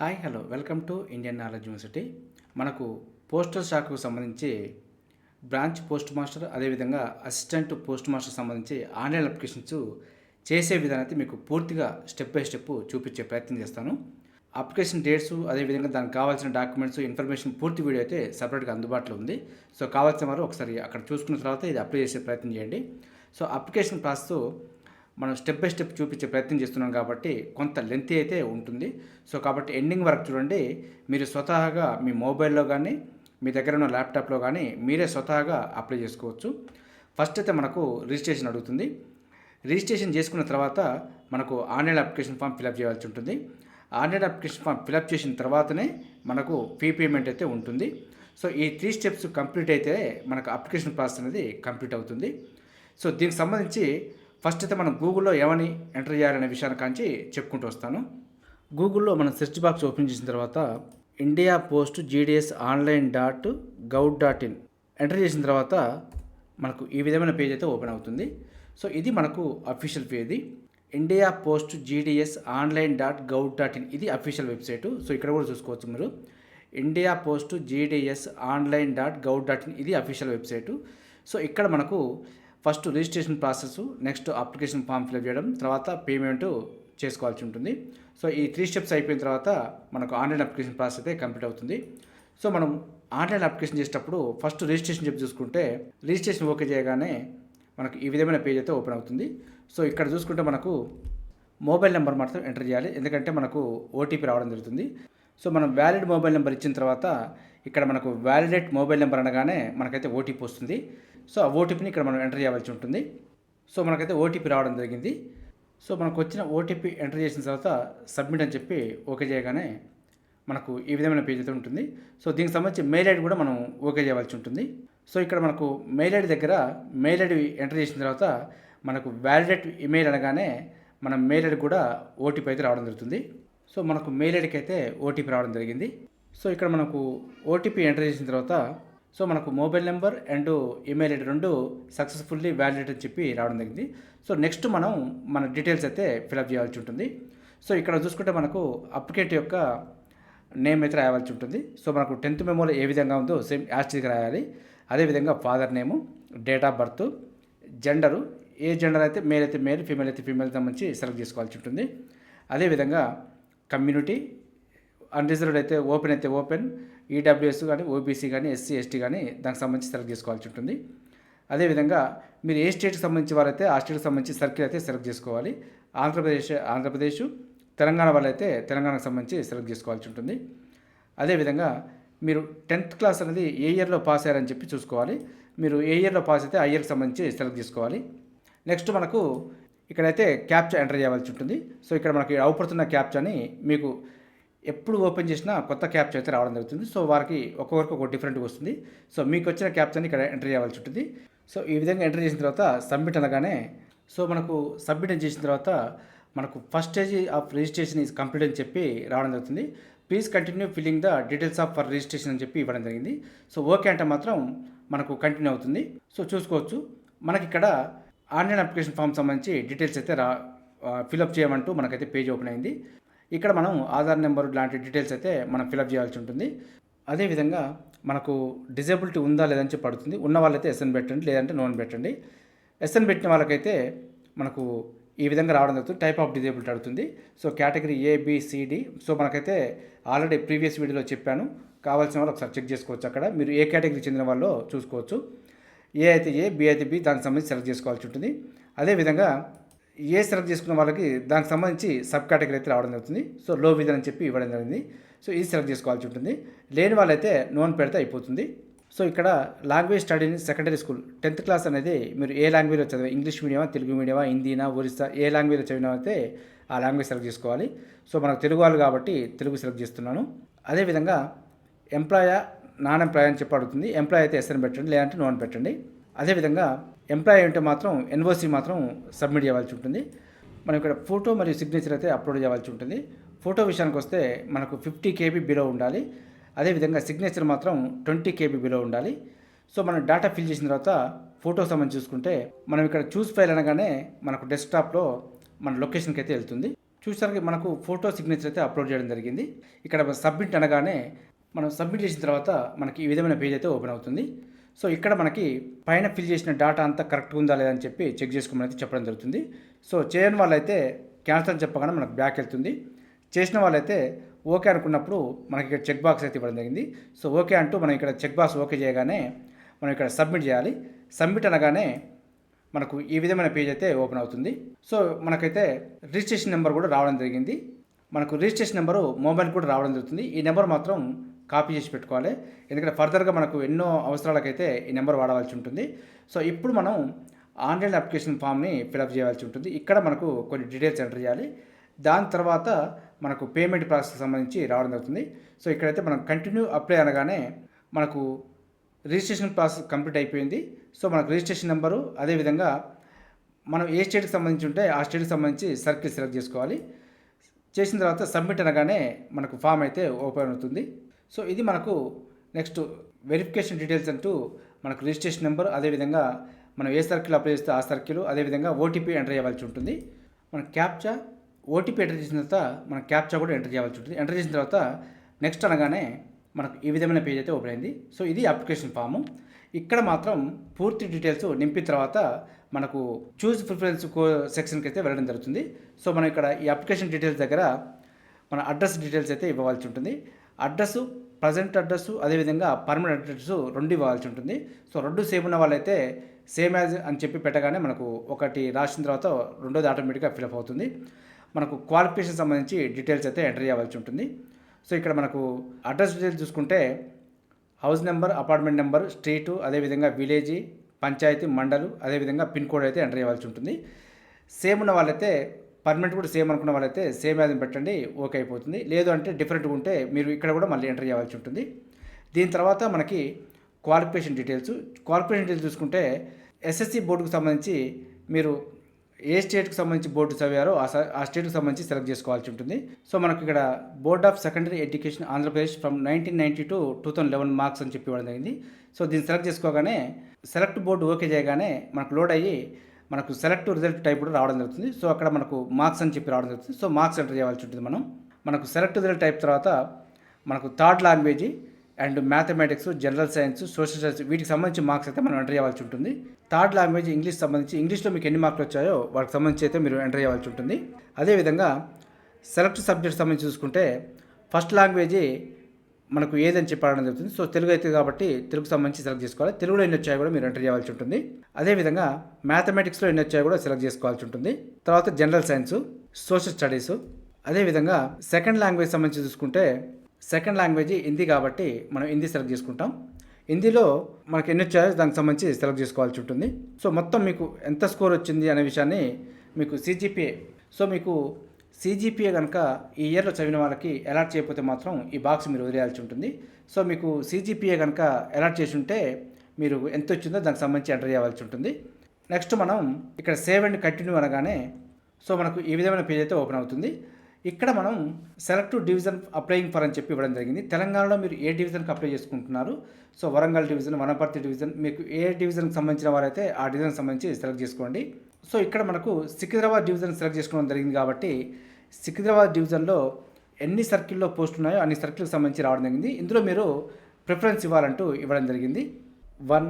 Hi hello. Welcome to Indian knowledge university. మనకు postal శాఖకు సంబంధించి బ్రాంచ్ పోస్ట్ మాస్టర్ అదేవిధంగా అసిస్టెంట్ పోస్ట్ మాస్టర్ సంబంధించి ఆన్లైన్ అప్లికేషన్స్ చేసే విధానం అయితే మీకు పూర్తిగా స్టెప్ బై స్టెప్ చూపించే ప్రయత్నం చేస్తాను. అప్లికేషన్ డేట్స్ అదేవిధంగా దానికి కావాల్సిన డాక్యుమెంట్స్ ఇన్ఫర్మేషన్ పూర్తి వీడియో అయితే సపరేట్గా అందుబాటులో ఉంది. సో కావాల్సిన వారు ఒకసారి అక్కడ చూసుకున్న తర్వాత ఇది అప్లై చేసే ప్రయత్నం చేయండి. సో అప్లికేషన్ ప్రాసెస్ మనం స్టెప్ బై స్టెప్ చూపించే ప్రయత్నం చేస్తున్నాం కాబట్టి కొంత లెంత్ అయితే ఉంటుంది. సో కాబట్టి ఎండింగ్ వరకు చూడండి. మీరు స్వతహాగా మీ మొబైల్లో కానీ మీ దగ్గర ఉన్న ల్యాప్టాప్లో కానీ మీరే స్వతహాగా అప్లై చేసుకోవచ్చు. ఫస్ట్ అయితే మనకు రిజిస్ట్రేషన్ అడుగుతుంది. రిజిస్ట్రేషన్ చేసుకున్న తర్వాత మనకు ఆన్లైన్ అప్లికేషన్ ఫామ్ ఫిలప్ చేయాల్సి ఉంటుంది. ఆన్లైన్ అప్లికేషన్ ఫామ్ ఫిలప్ చేసిన తర్వాతనే మనకు ఫీ పేమెంట్ అయితే ఉంటుంది. సో ఈ త్రీ స్టెప్స్ కంప్లీట్ అయితే మనకు అప్లికేషన్ ప్రాసెస్ అనేది కంప్లీట్ అవుతుంది. సో దీనికి సంబంధించి ఫస్ట్ అయితే మనం గూగుల్లో ఏమని ఎంటర్ చేయాలనే విషయాన్ని కాంచి చెప్పుకుంటూ వస్తాను. గూగుల్లో మనం సెర్చ్ బాక్స్ ఓపెన్ చేసిన తర్వాత India post GDS online dot gov dot in enter చేసిన తర్వాత మనకు ఈ విధమైన పేజ్ అయితే ఓపెన్ అవుతుంది. సో ఇది మనకు official page. India post GDS online dot gov dot in ఇది అఫీషియల్ వెబ్సైట్. సో ఇక్కడ కూడా చూసుకోవచ్చు మీరు. India post GDS online dot gov dot in ఇది అఫీషియల్ వెబ్సైటు. సో ఇక్కడ మనకు first registration process next application form fill చేయడం తర్వాత పేమెంట్ చేసుకోవాల్సి ఉంటుంది. సో ఈ త్రీ స్టెప్స్ అయిపోయిన తర్వాత మనకు ఆన్లైన్ అప్లికేషన్ ప్రాసెస్ అయితే కంప్లీట్ అవుతుంది. సో మనం ఆన్లైన్ అప్లికేషన్ చేసేటప్పుడు ఫస్ట్ రిజిస్ట్రేషన్ చెప్పి చూసుకుంటే రిజిస్ట్రేషన్ ఓకే చేయగానే మనకు ఈ విధమైన పేజ్ అయితే ఓపెన్ అవుతుంది. సో ఇక్కడ చూసుకుంటే మనకు మొబైల్ నెంబర్ మాత్రం ఎంటర్ చేయాలి. ఎందుకంటే మనకు ఓటీపీ రావడం జరుగుతుంది. సో మనం వ్యాలిడ్ మొబైల్ నెంబర్ ఇచ్చిన తర్వాత ఇక్కడ మనకు వ్యాలిడేట్ మొబైల్ నెంబర్ అనగానే మనకైతే ఓటీపీ వస్తుంది. సో ఆ ఓటీపీని ఇక్కడ మనం ఎంటర్ చేయవలసి ఉంటుంది. సో మనకైతే ఓటీపీ రావడం జరిగింది. సో మనకు వచ్చిన ఓటీపీ ఎంటర్ చేసిన తర్వాత సబ్మిట్ అని చెప్పి ఓకే చేయగానే మనకు ఈ విధమైన పేజ్ అయితే ఉంటుంది. సో దీనికి సంబంధించి మెయిల్ ఐడి కూడా మనం ఓకే చేయవలసి ఉంటుంది. సో ఇక్కడ మనకు మెయిల్ ఐడి దగ్గర మెయిల్ ఐడి ఎంటర్ చేసిన తర్వాత మనకు వ్యాలిడేట్ ఇమెయిల్ అనగానే మన మెయిల్ ఐడి కూడా ఓటీపీ అయితే రావడం జరుగుతుంది. సో మనకు మెయిల్ ఐడికి అయితే ఓటీపీ రావడం జరిగింది. సో ఇక్కడ మనకు ఓటీపీ ఎంటర్ చేసిన తర్వాత సో మనకు mobile number and email ID రెండు సక్సెస్ఫుల్లీ వ్యాలిడేట్ అని చెప్పి రావడం జరిగింది. సో నెక్స్ట్ మనం మన డీటెయిల్స్ అయితే ఫిలప్ చేయాల్సి ఉంటుంది. సో ఇక్కడ చూసుకుంటే మనకు అప్లికేట్ యొక్క నేమ్ అయితే రాయవలసి ఉంటుంది. సో మనకు టెన్త్ మెమోలో ఏ విధంగా ఉందో సేమ్ యాస్టిగా రాయాలి. అదేవిధంగా father name date of birth gender A gender అయితే మేల్ అయితే మేల్ ఫీమేల్ అయితే ఫీమేల్ సంబంధించి సెలెక్ట్ చేసుకోవాల్సి ఉంటుంది. అదేవిధంగా కమ్యూనిటీ అన్రిజర్వ్డ్ అయితే ఓపెన్ అయితే ఓపెన్ ఈడబ్ల్యూఎస్ కానీ ఓబీసీ కానీ ఎస్సీ ఎస్టీ కానీ దానికి సంబంధించి సెలెక్ట్ చేసుకోవాల్సి ఉంటుంది. అదేవిధంగా మీరు ఏ స్టేట్కి సంబంధించి వారైతే ఆ స్టేట్కి సంబంధించి సర్కిల్ అయితే సెలెక్ట్ చేసుకోవాలి. ఆంధ్రప్రదేశ్ ఆంధ్రప్రదేశ్ తెలంగాణ వాళ్ళైతే తెలంగాణకు సంబంధించి సెలెక్ట్ చేసుకోవాల్సి ఉంటుంది. అదేవిధంగా మీరు టెన్త్ క్లాస్ అనేది ఏ ఇయర్లో పాస్ అయ్యారని చెప్పి చూసుకోవాలి. మీరు ఏ ఇయర్లో పాస్ అయితే ఆ ఇయర్కి సంబంధించి సెలెక్ట్ చేసుకోవాలి. నెక్స్ట్ మనకు ఇక్కడైతే క్యాప్చా ఎంటర్ చేయవలసి ఉంటుంది. సో ఇక్కడ మనకి అవుపడుతున్న క్యాప్చాని మీకు ఎప్పుడు ఓపెన్ చేసినా కొత్త క్యాప్చా అయితే రావడం జరుగుతుంది. సో వారికి ఒక్కొక్కరికి ఒక డిఫరెంట్గా వస్తుంది. సో మీకు వచ్చిన క్యాప్చాని ఇక్కడ ఎంటర్ చేయవలసి ఉంటుంది. సో ఈ విధంగా ఎంటర్ చేసిన తర్వాత సబ్మిట్ అనగానే సో మనకు సబ్మిట్ చేసిన తర్వాత మనకు first stage of registration is complete అని చెప్పి రావడం జరుగుతుంది. Please continue filling the details of for registration అని చెప్పి ఇవ్వడం జరిగింది. సో ఓకే అంటే మాత్రం మనకు కంటిన్యూ అవుతుంది. సో చూసుకోవచ్చు. మనకి ఇక్కడ ఆన్లైన్ అప్లికేషన్ ఫామ్ సంబంధించి డీటెయిల్స్ అయితే రా ఫిలప్ చేయమంటూ మనకైతే పేజ్ ఓపెన్ అయింది. ఇక్కడ మనం ఆధార్ నెంబర్ లాంటి డీటెయిల్స్ అయితే మనం ఫిలప్ చేయాల్సి ఉంటుంది. అదేవిధంగా మనకు డిజేబిలిటీ ఉందా లేదని చెప్పి పడుతుంది ఉన్న వాళ్ళైతే ఎస్ఎన్ పెట్టండి లేదంటే నోన్ పెట్టండి. ఎస్ఎన్ పెట్టిన వాళ్ళకైతే మనకు ఈ విధంగా రావడం జరుగుతుంది. టైప్ ఆఫ్ డిజేబిలిటీ అడుగుతుంది. సో కేటగిరీ ఏబిసిడి సో మనకైతే ఆల్రెడీ ప్రీవియస్ వీడియోలో చెప్పాను. కావాల్సిన వాళ్ళు ఒకసారి చెక్ చేసుకోవచ్చు అక్కడ. మీరు ఏ కేటగిరీ చెందిన వాళ్ళు చూసుకోవచ్చు. ఏ అయితే ఏ బి అయితే బి దానికి సంబంధించి సెలెక్ట్ చేసుకోవాల్సి ఉంటుంది. అదేవిధంగా ఏ సెలెక్ట్ చేసుకున్న వాళ్ళకి దానికి సంబంధించి సబ్ కేటగిరీ అయితే రావడం జరుగుతుంది. సో లో విజన్ అని చెప్పి ఇవ్వడం జరిగింది. సో ఇది సెలెక్ట్ చేసుకోవాల్సి ఉంటుంది. లేని వాళ్ళైతే నోన్ పెడితే అయిపోతుంది. సో ఇక్కడ language study secondary school tenth class అనేది మీరు ఏ లాంగ్వేజ్లో చదివా ఇంగ్లీష్ మీడియమా తెలుగు మీడియమా హిందీనా ఒరిస్సా ఏ లాంగ్వేజ్లో చదివినా అయితే ఆ లాంగ్వేజ్ సెలెక్ట్ చేసుకోవాలి. సో మనకు తెలుగు వాళ్ళు కాబట్టి తెలుగు సెలెక్ట్ చేస్తున్నాను. అదేవిధంగా ఎంప్లాయా నాన్ ఎంప్లాయ్ అని చెప్పి అడుగుతుంది. ఎంప్లాయ్ అయితే ఎస్ఎన్ పెట్టండి లేదంటే నోన్ పెట్టండి. అదేవిధంగా ఎంప్లాయీ ఉంటే మాత్రం ఎన్ఓసి మాత్రం సబ్మిట్ చేయవలసి ఉంటుంది. మనం ఇక్కడ ఫోటో మరియు సిగ్నేచర్ అయితే అప్లోడ్ చేయవలసి ఉంటుంది. ఫోటో విషయానికి వస్తే మనకు ఫిఫ్టీ కేబీ బిలో ఉండాలి. అదేవిధంగా సిగ్నేచర్ మాత్రం ట్వంటీ కేబీ బిలో ఉండాలి. సో మనం డేటా ఫిల్ చేసిన తర్వాత ఫోటో సంబంధించి చూసుకుంటే మనం ఇక్కడ చూస్ ఫైల్ అనగానే మనకు డెస్క్టాప్లో మన లొకేషన్కి అయితే వెళ్తుంది. చూసరికి మనకు ఫోటో సిగ్నేచర్ అయితే అప్లోడ్ చేయడం జరిగింది. ఇక్కడ సబ్మిట్ అనగానే మనం సబ్మిట్ చేసిన తర్వాత మనకి ఈ విధమైన పేజ్ అయితే ఓపెన్ అవుతుంది. సో ఇక్కడ మనకి పైన ఫిల్ చేసిన డేటా అంతా కరెక్ట్గా ఉందా లేదని చెప్పి చెక్ చేసుకోమని చెప్పడం జరుగుతుంది. సో చేయని వాళ్ళైతే క్యాన్సల్ అని చెప్పగానే మనకు బ్యాక్ వెళ్తుంది. చేసిన వాళ్ళైతే ఓకే అనుకున్నప్పుడు మనకి ఇక్కడ చెక్ బాక్స్ అయితే ఇవ్వడం జరిగింది. సో ఓకే అంటూ మనం ఇక్కడ చెక్ బాక్స్ ఓకే చేయగానే మనం ఇక్కడ సబ్మిట్ చేయాలి. సబ్మిట్ అనగానే మనకు ఈ విధమైన పేజ్ అయితే ఓపెన్ అవుతుంది. సో మనకైతే రిజిస్ట్రేషన్ నెంబర్ కూడా రావడం జరిగింది. మనకు రిజిస్ట్రేషన్ నెంబరు మొబైల్ కూడా రావడం జరుగుతుంది. ఈ నెంబర్ మాత్రం కాపీ చేసి పెట్టుకోవాలి. ఎందుకంటే ఫర్దర్గా మనకు ఎన్నో అవసరాలకైతే ఈ నెంబర్ వాడవలసి ఉంటుంది. సో ఇప్పుడు మనం ఆన్లైన్ అప్లికేషన్ ఫామ్ని ఫిలప్ చేయాల్సి ఉంటుంది. ఇక్కడ మనకు కొన్ని డీటెయిల్స్ ఎంటర్ చేయాలి. దాని తర్వాత మనకు పేమెంట్ ప్రాసెస్ సంబంధించి రావడం జరుగుతుంది. సో ఇక్కడైతే మనం కంటిన్యూ అప్లై అనగానే మనకు రిజిస్ట్రేషన్ ప్రాసెస్ కంప్లీట్ అయిపోయింది. సో మనకు రిజిస్ట్రేషన్ నెంబరు అదేవిధంగా మనం ఏ స్టేట్కి సంబంధించి ఉంటే ఆ స్టేట్కి సంబంధించి సర్కిల్ సెలెక్ట్ చేసుకోవాలి. చేసిన తర్వాత సబ్మిట్ అనగానే మనకు ఫామ్ అయితే ఓపెన్ అవుతుంది. సో ఇది మనకు నెక్స్ట్ వెరిఫికేషన్ డీటెయిల్స్ అంటూ మనకు రిజిస్ట్రేషన్ నెంబర్ అదేవిధంగా మనం ఏ సర్కిల్ అప్లై చేస్తే ఆ సర్కిల్ అదేవిధంగా ఓటీపీ ఎంటర్ చేయవలసి ఉంటుంది. మన క్యాప్చా ఓటీపీ ఎంటర్ చేసిన తర్వాత మన క్యాప్చా కూడా ఎంటర్ చేయవలసి ఉంటుంది. ఎంటర్ చేసిన తర్వాత నెక్స్ట్ అనగానే మనకు ఈ విధమైన పేజ్ అయితే ఓపెన్ అయింది. సో ఇది అప్లికేషన్ ఫాము. ఇక్కడ మాత్రం పూర్తి డీటెయిల్స్ నింపిన తర్వాత మనకు చూస్ ప్రిఫరెన్స్ కో సెక్షన్కి అయితే వెళ్ళడం జరుగుతుంది. సో మనం ఇక్కడ ఈ అప్లికేషన్ డీటెయిల్స్ దగ్గర మన అడ్రస్ డీటెయిల్స్ అయితే ఇవ్వవలసి ఉంటుంది. అడ్రస్సు ప్రజెంట్ అడ్రస్సు అదేవిధంగా పర్మనెంట్ అడ్రస్సు రెండు ఇవ్వాల్సి ఉంటుంది. సో రెండు సేమ్ ఉన్న వాళ్ళైతే సేమ్ యాజ్ అని చెప్పి పెట్టగానే మనకు ఒకటి రాసిన తర్వాత రెండోది ఆటోమేటిక్గా ఫిలప్ అవుతుంది. మనకు క్వాలిఫికేషన్ సంబంధించి డీటెయిల్స్ అయితే ఎంటర్ చేయవలసి ఉంటుంది. సో ఇక్కడ మనకు అడ్రస్ డీటెయిల్స్ చూసుకుంటే house number apartment number street అదేవిధంగా విలేజ్ పంచాయతీ మండలు అదేవిధంగా పిన్ కోడ్ అయితే ఎంటర్ చేయవలసి ఉంటుంది. సేమ్ ఉన్న వాళ్ళైతే పర్మనెంట్ కూడా సేమ్ అనుకున్న వాళ్ళైతే సేమ్ యాజ్ పెట్టండి ఓకే అయిపోతుంది. లేదు అంటే డిఫరెంట్గా ఉంటే మీరు ఇక్కడ కూడా మళ్ళీ ఎంటర్ చేయవలసి ఉంటుంది. దీని తర్వాత మనకి క్వాలిఫికేషన్ డీటెయిల్స్. క్వాలిఫికేషన్ డీటెయిల్స్ చూసుకుంటే ఎస్ఎస్సి బోర్డుకు సంబంధించి మీరు ఏ స్టేట్కి సంబంధించి బోర్డు చదివారో ఆ స- స్టేట్కి సంబంధించి సెలెక్ట్ చేసుకోవాల్సి ఉంటుంది. సో మనకి ఇక్కడ board of secondary education Andhra Pradesh from nineteen ninety to two thousand eleven marks అని చెప్పి ఇవ్వడం జరిగింది. సో దీన్ని సెలెక్ట్ చేసుకోగానే సెలెక్ట్ బోర్డు ఓకే చేయగానే మనకు లోడ్ అయ్యి మనకు సెలెక్ట్ రిజల్ట్ టైప్ కూడా రావడం జరుగుతుంది. సో అక్కడ మనకు మార్క్స్ అని చెప్పి రావడం జరుగుతుంది. సో మార్క్స్ ఎంటర్ చేయాల్సి ఉంటుంది మనం. మనకు సెలెక్ట్ రిజల్ట్ టైప్ తర్వాత మనకు third language and mathematics general science social science వీటికి సంబంధించి మార్క్స్ అయితే మనం ఎంటర్ చేయాల్సి ఉంటుంది. థర్డ్ లాంగ్వేజ్ ఇంగ్లీష్ సంబంధించి ఇంగ్లీష్లో మీకు ఎన్ని మార్కులు వచ్చాయో వాటికి సంబంధించి అయితే మీరు ఎంటర్ చేయాల్సి ఉంటుంది. అదేవిధంగా సెలెక్ట్ సబ్జెక్ట్ సంబంధించి చూసుకుంటే ఫస్ట్ లాంగ్వేజ్ మనకు ఏదని చెప్పడం జరుగుతుంది. సో తెలుగు అయితే కాబట్టి తెలుగు సంబంధించి సెలెక్ట్ చేసుకోవాలి. తెలుగులో ఎన్ని వచ్చాయో కూడా మీరు ఎంటర్ చేయాల్సి ఉంటుంది. అదేవిధంగా మ్యాథమెటిక్స్లో ఎన్ని వచ్చాయో కూడా సెలెక్ట్ చేసుకోవాల్సి ఉంటుంది. తర్వాత జనరల్ సైన్స్ సోషల్ స్టడీస్ అదేవిధంగా సెకండ్ లాంగ్వేజ్ సంబంధించి చూసుకుంటే సెకండ్ లాంగ్వేజ్ హిందీ కాబట్టి మనం హిందీ సెలెక్ట్ చేసుకుంటాం. హిందీలో మనకి ఎన్ని వచ్చాయో దానికి సంబంధించి సెలెక్ట్ చేసుకోవాల్సి ఉంటుంది. సో మొత్తం మీకు ఎంత స్కోర్ వచ్చింది అనే విషయాన్ని మీకు సిజిపిఏ సో మీకు సీజీపీఏ కనుక ఈ ఇయర్లో చదివిన వాళ్ళకి అలాట్ చేయకపోతే మాత్రం ఈ బాక్స్ మీరు వదిలేయాల్సి ఉంటుంది. సో మీకు సీజీపీఏ కనుక అలాట్ చేసి ఉంటే మీరు ఎంత వచ్చిందో దానికి సంబంధించి ఎంటర్ చేయవలసి ఉంటుంది. నెక్స్ట్ మనం ఇక్కడ సేవ్ అండ్ కంటిన్యూ అనగానే సో మనకు ఈ విధమైన పేజ్ అయితే ఓపెన్ అవుతుంది. ఇక్కడ మనం సెలెక్ట్ డివిజన్ అప్లయింగ్ ఫర్ అని చెప్పి ఇవ్వడం జరిగింది. తెలంగాణలో మీరు ఏ డివిజన్కి అప్లై చేసుకుంటున్నారు? So Warangal division Wanaparthy division మీకు ఏ డివిజన్కి సంబంధించిన వారైతే ఆ డివిజన్కి సంబంధించి సెలెక్ట్ చేసుకోండి. సో ఇక్కడ మనకు సికింద్రాబాద్ డివిజన్ సెలెక్ట్ చేసుకోవడం జరిగింది కాబట్టి సికింద్రాబాద్ డివిజన్లో ఎన్ని సర్కిల్లో పోస్ట్ ఉన్నాయో అన్ని సర్కిల్కి సంబంధించి రావడం జరిగింది. ఇందులో మీరు ప్రిఫరెన్స్ ఇవ్వాలంటూ ఇవ్వడం జరిగింది. వన్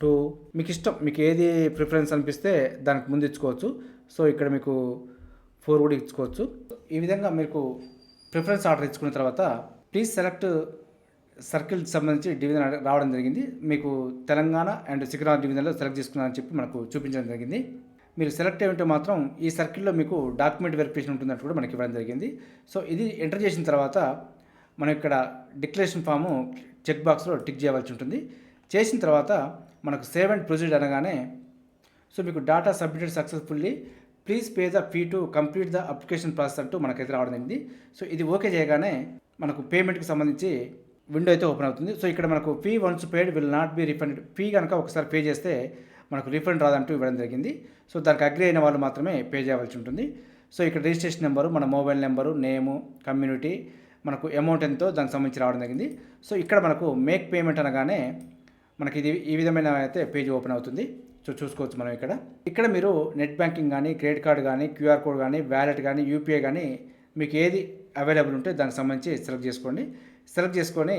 టూ మీకు ఇష్టం మీకు ఏది ప్రిఫరెన్స్ అనిపిస్తే దానికి ముందు ఇచ్చుకోవచ్చు. సో ఇక్కడ మీకు ఫోర్ కూడా ఇచ్చుకోవచ్చు. ఈ విధంగా మీకు ప్రిఫరెన్స్ ఆర్డర్ ఇచ్చుకున్న తర్వాత ప్లీజ్ సెలెక్ట్ సర్కిల్ సంబంధించి డివిజన్ రావడం జరిగింది. మీకు తెలంగాణ అండ్ సికింద్రాబాద్ డివిజన్లో సెలెక్ట్ చేసుకున్నారని చెప్పి మనకు చూపించడం జరిగింది. మీరు సెలెక్ట్ అయి ఉంటే మాత్రం ఈ సర్కిల్లో మీకు డాక్యుమెంట్ వెరిఫికేషన్ ఉంటుందంటూ కూడా మనకి ఇవ్వడం జరిగింది. సో ఇది ఎంటర్ చేసిన తర్వాత మనం ఇక్కడ డిక్లరేషన్ ఫాము చెక్ బాక్స్లో టిక్ చేయవలసి ఉంటుంది. చేసిన తర్వాత మనకు సేవ్ అండ్ ప్రొసీడ్ అనగానే సో మీకు data submitted successfully please pay the fee to complete the application process అంటూ మనకైతే రావడం జరిగింది. సో ఇది ఓకే చేయగానే మనకు పేమెంట్కి సంబంధించి విండో అయితే ఓపెన్ అవుతుంది. సో ఇక్కడ మనకు fee once paid will not be refund fee కనుక ఒకసారి పే చేస్తే మనకు రిఫండ్ రాదంటూ ఇవ్వడం జరిగింది. సో దానికి అగ్రి అయిన వాళ్ళు మాత్రమే పే చేయవలసి ఉంటుంది. సో ఇక్కడ రిజిస్ట్రేషన్ నెంబరు మన మొబైల్ నెంబరు నేము కమ్యూనిటీ మనకు అమౌంట్ ఎంతో దానికి సంబంధించి రావడం జరిగింది. సో ఇక్కడ మనకు మేక్ పేమెంట్ అనగానే మనకి ఇది ఈ విధమైన అయితే పేజ్ ఓపెన్ అవుతుంది. సో చూసుకోవచ్చు మనం ఇక్కడ. ఇక్కడ మీరు నెట్ బ్యాంకింగ్ కానీ క్రెడిట్ కార్డ్ కానీ క్యూఆర్ కోడ్ కానీ వ్యాలెట్ కానీ యూపీఐ కానీ మీకు ఏది అవైలబుల్ ఉంటే దానికి సంబంధించి సెలెక్ట్ చేసుకోండి. సెలెక్ట్ చేసుకొని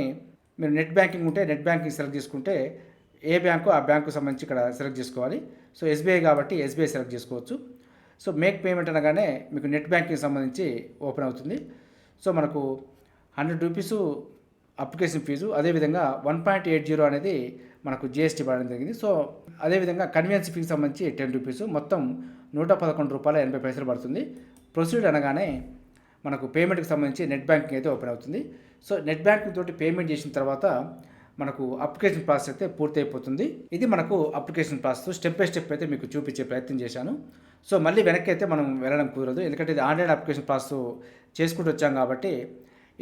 మీరు నెట్ బ్యాంకింగ్ ఉంటే నెట్ బ్యాంకింగ్ సెలెక్ట్ చేసుకుంటే ఏ బ్యాంకు ఆ బ్యాంకు సంబంధించి ఇక్కడ సెలెక్ట్ చేసుకోవాలి. సో ఎస్బీఐ కాబట్టి ఎస్బీఐ సెలెక్ట్ చేసుకోవచ్చు. సో మేక్ పేమెంట్ అనగానే మీకు నెట్ బ్యాంకింగ్ సంబంధించి ఓపెన్ అవుతుంది. సో మనకు హండ్రెడ్ రూపీసు అప్లికేషన్ ఫీజు అదేవిధంగా వన్ పాయింట్ ఎయిట్ జీరో అనేది మనకు జిఎస్టీ పడడం జరిగింది. సో అదేవిధంగా కన్వీనియన్స్ ఫీకి సంబంధించి టెన్ రూపీస్ మొత్తం నూట పదకొండు రూపాయల ఎనభై పైసలు పడుతుంది. ప్రొసీడ్ అనగానే మనకు పేమెంట్కి సంబంధించి నెట్ బ్యాంకింగ్ అయితే ఓపెన్ అవుతుంది. సో నెట్ బ్యాంకింగ్ తోటి పేమెంట్ చేసిన తర్వాత మనకు అప్లికేషన్ ప్రాసెస్ అయితే పూర్తి అయిపోతుంది ఇది మనకు application process. Step by step అయితే మీకు చూపించే ప్రయత్నం చేశాను. సో మళ్ళీ వెనక్కి అయితే మనం వెళ్ళడం కుదరదు. ఎందుకంటే ఇది ఆన్లైన్ అప్లికేషన్ ప్రాసెస్ చేసుకుంటూ వచ్చాం కాబట్టి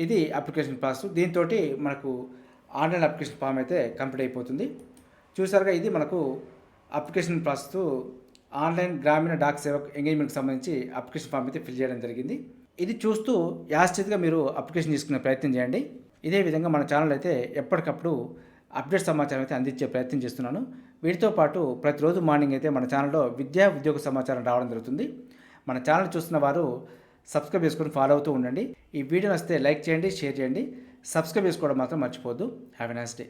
ఇది అప్లికేషన్ ప్రాసెస్. దీంతో మనకు ఆన్లైన్ అప్లికేషన్ ఫామ్ అయితే కంప్లీట్ అయిపోతుంది. చూసారుగా ఇది మనకు application process online Gramin Dak Seva ఎంగేజ్మెంట్కి సంబంధించి అప్లికేషన్ ఫామ్ అయితే ఫిల్ చేయడం జరిగింది. ఇది చూస్తూ యాశ్చితగా మీరు అప్లికేషన్ తీసుకునే ప్రయత్నం చేయండి. ఇదే విధంగా మన ఛానల్ అయితే ఎప్పటికప్పుడు అప్డేట్ సమాచారం అయితే అందించే ప్రయత్నం చేస్తున్నాను. వీటితో పాటు ప్రతిరోజు మార్నింగ్ అయితే మన ఛానల్లో విద్యా ఉద్యోగ సమాచారం రావడం జరుగుతుంది. మన ఛానల్ చూస్తున్న వారు సబ్స్క్రైబ్ చేసుకొని ఫాలో అవుతూ ఉండండి. ఈ వీడియో వస్తే లైక్ చేయండి షేర్ చేయండి. సబ్స్క్రైబ్ చేసుకోవడం మాత్రం మర్చిపోవద్దు. Have a nice day